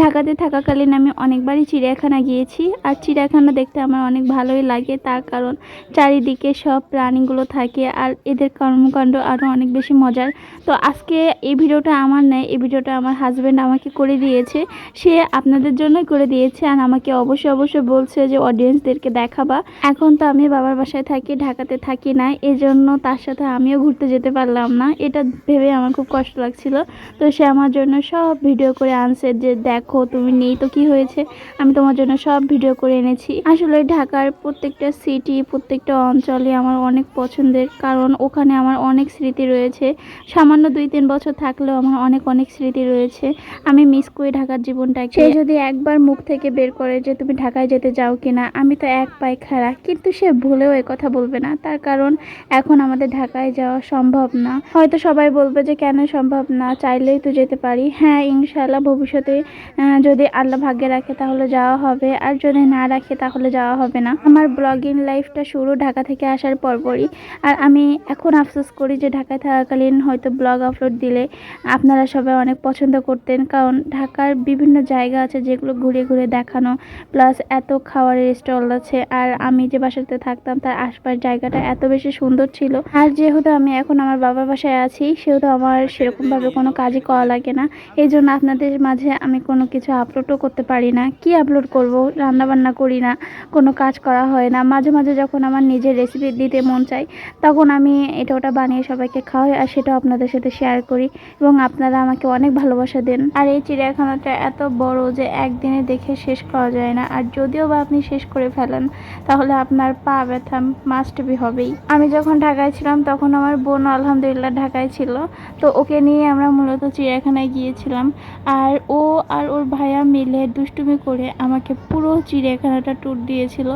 ঢাকাতে থাকাকালীন আমি অনেকবারই চিড়িয়াখানা গিয়েছি। আর চিড়িয়াখানা দেখতে আমার অনেক ভালোই লাগে। তার কারণ চারিদিকে সব প্রাণীগুলো থাকে আর এদের কর্মকাণ্ড আরও অনেক বেশি মজার। তো আজকে এই ভিডিওটা আমার নেয় এই ভিডিওটা আমার হাজব্যান্ড আমাকে করে দিয়েছে। সে আপনাদের জন্যই করে দিয়েছে আর আমাকে অবশ্যই অবশ্যই বলছে যে অডিয়েন্সদেরকে দেখাবা। এখন তো আমি বাবার বাসায় থাকি, ঢাকাতে থাকি না। এজন্য তার সাথে আমিও ঘুরতে যেতে পারলাম না। এটা ভেবে আমার খুব কষ্ট লাগছিল। তো সে আমার জন্য সব ভিডিও করে আনছে যে, দেখো তুমি নেই তো কি হয়েছে? আমি তোমার জন্য সব ভিডিও করে এনেছি। আসলে ঢাকার প্রত্যেকটা সিটি প্রত্যেকটা অঞ্চলে আমার অনেক পছন্দের, কারণ ওখানে আমার অনেক স্মৃতি রয়েছে। সামান্য দুই তিন বছর থাকলেও আমার অনেক অনেক স্মৃতি রয়েছে। আমি মিস করি ঢাকার জীবনটাকে। সে যদি একবার মুখ থেকে বের করে যে তুমি ঢাকায় যেতে যাও কিনা, আমি তো এক পায়ে খাড়া, কিন্তু সে ভুলেও কথা বলবে না। তার কারণ এখন আমাদের ঢাকায় যাওয়া সম্ভব না। হয়তো সবাই বলবে যে কেন সম্ভব না, চাইলেই তো যেতে পারি। হ্যাঁ ইনশাল্লাহ ভবিষ্যতে যদি আল্লাহ ভাগ্যে রাখে তাহলে যাওয়া হবে। আর যদি না রাখে তাহলে যাওয়া হবে না। আমার ব্লগিং লাইফটা শুরু ঢাকা থেকে আসার পরপরই। আর আমি এখন আফসোস করি যে ঢাকায় থাকাকালীন হয়তো ব্লগ আপলোড দিলে আপনারা সবাই অনেক পছন্দ করতেন। কারণ ঢাকার বিভিন্ন জায়গা আছে যেগুলো ঘুরে ঘুরে দেখানো প্লাস এত খাবারের স্টল আছে। আর আমি যে বাসাতে থাকতাম তার আশপাশ জায়গাটা এত বেশি সুন্দর ছিল। আর যেহেতু আমি এখন আমার বাবার বাসায় আছি, সেহেতু আমার সেরকমভাবে কোনো কাজই করা লাগে না। এই জন্য আপনাদের মাঝে আমি কোনো কিছু আপলোডও করতে পারি না। কি আপলোড করব? রান্না বান্না করি না। কোনো কাজ করা হয় না। মাঝে মাঝে যখন আমার নিজের রেসিপি দিতে মন চাই তখন আমি এটা ওটা বানিয়ে সবাইকে খাওয়াই আর সেটাও আপনাদের সাথে শেয়ার করি এবং আপনারা আমাকে অনেক ভালোবাসা দেন। আর এই চিড়িয়াখানাটা এত বড় যে একদিনে দেখে শেষ করা যায় না। আর যদিও বা আপনি শেষ করে ফেলেন, তাহলে আপনার পা ব্যথা মাস্ট বি হবেই। আমি যখন ঢাকায় ছিলাম, তখন আমার বোন আলহামদুলিল্লাহ ঢাকায় ছিল। তো ওকে নিয়ে আমরা মূলত চিড়িয়াখানায় গিয়েছিলাম। আর ও আর ওর ভাইয়া মিলে দুষ্টুমি করে আমাকে পুরো চিড়িয়াখানাটা ট্যুর দিয়েছিল।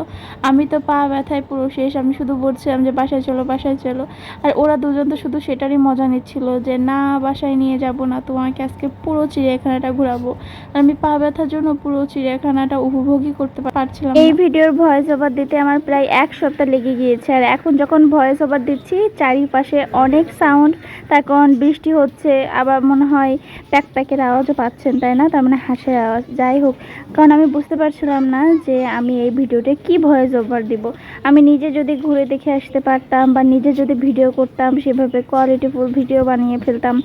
আমি তো পা ব্যথায় পুরো শেষ আমি শুধু বলছিলাম যে বাসায় চলো বাসায় চলো। আর ওরা দুজন তো শুধু সেটারই মজা নিচ্ছিল যে না বাসায় নিয়ে যাব না তোমাকে আজকে পুরো চিড়িয়াখানাটা ঘোরাবো। আমি পা ব্যথার জন্য পুরো চিড়িয়াখানাটা উপভোগই করতে পারছিলাম এই ভিডিওর ভয়েস ওভার দিতে আমার প্রায় এক সপ্তাহ লেগে গিয়েছে। আর এখন যখন ভয়েস ওভার দিচ্ছি চারিপাশে অনেক সাউন্ড তখন বৃষ্টি হচ্ছে আবার মনে হয় প্যাক প্যাকের আওয়াজও পাচ্ছেন তাই না? তার মানে হাসির আওয়াজ, যাই হোক, কারণ আমি বুঝতে পারছিলাম না যে আমি এই ভিডিওতে কি ভয়েস ওভার দিব। আমি নিজে যদি ঘুরে দেখে আসতে পারতাম বা নিজে যদি ভিডিও করতাম, সেভাবে কোয়ালিটিফুল ভিডিও বানিয়ে ফেলতাম,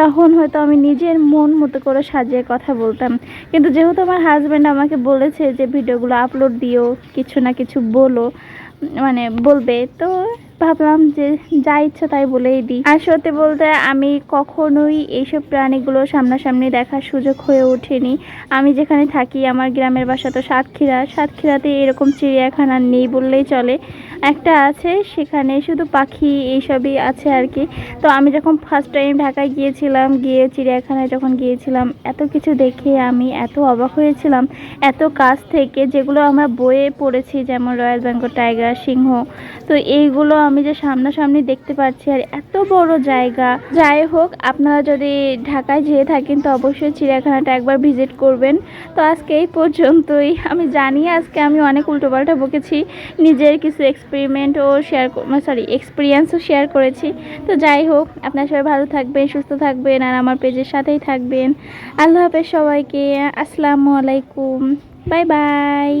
তখন হয়তো আমি নিজের মন মতো করে সাজিয়ে কথা বলতাম। কিন্তু যেহেতু আমার হাজব্যান্ড আমাকে বলেছে যে, ভিডিওগুলো আপলোড দিও, কিছু না কিছু বলো মানে বলবে, তো ভাবলাম যে যা ইচ্ছা তাই বলেই দিই। আর সত্যি বলতে আমি কখনোই এইসব প্রাণীগুলো সামনাসামনি দেখার সুযোগ হয়ে ওঠেনি। আমি যেখানে থাকি, আমার গ্রামের বাসা তো সাতক্ষীরা। সাতক্ষীরাতে এরকম চিড়িয়াখানা নেই বললেই চলে। একটা আছে, সেখানে শুধু পাখি এইসবই আছে আর কি। তো আমি যখন ফার্স্ট টাইম ঢাকায় গিয়েছিলাম, গিয়ে চিড়িয়াখানায় যখন গিয়েছিলাম, এত কিছু দেখে আমি এত অবাক হয়েছিলাম। এত কাছ থেকে যেগুলো আমরা বইয়ে পড়েছি, যেমন রয়্যাল বেঙ্গল টাইগার, সিংহ, তো এইগুলো আমি যে সামনাসামনি দেখতে পাচ্ছি আর এত বড় জায়গা। যাই হোক, আপনারা যদি ঢাকায় যেয়ে থাকেন, তো অবশ্যই চিড়িয়াখানাটা একবার ভিজিট করবেন। তো আজকে এই পর্যন্তই। আমি জানি আজকে আমি অনেক উল্টোপাল্টা বকেছি। নিজের কিছু এক্সপেরিমেন্টও শেয়ার সরি এক্সপিরিয়েন্সও শেয়ার করেছি। তো যাই হোক, আপনারা সবাই ভালো থাকবেন, সুস্থ থাকবেন, আর আমার পেজের সাথেই থাকবেন। আল্লাহ হাফেজ সবাইকে। আসসালামু আলাইকুম। Bye bye.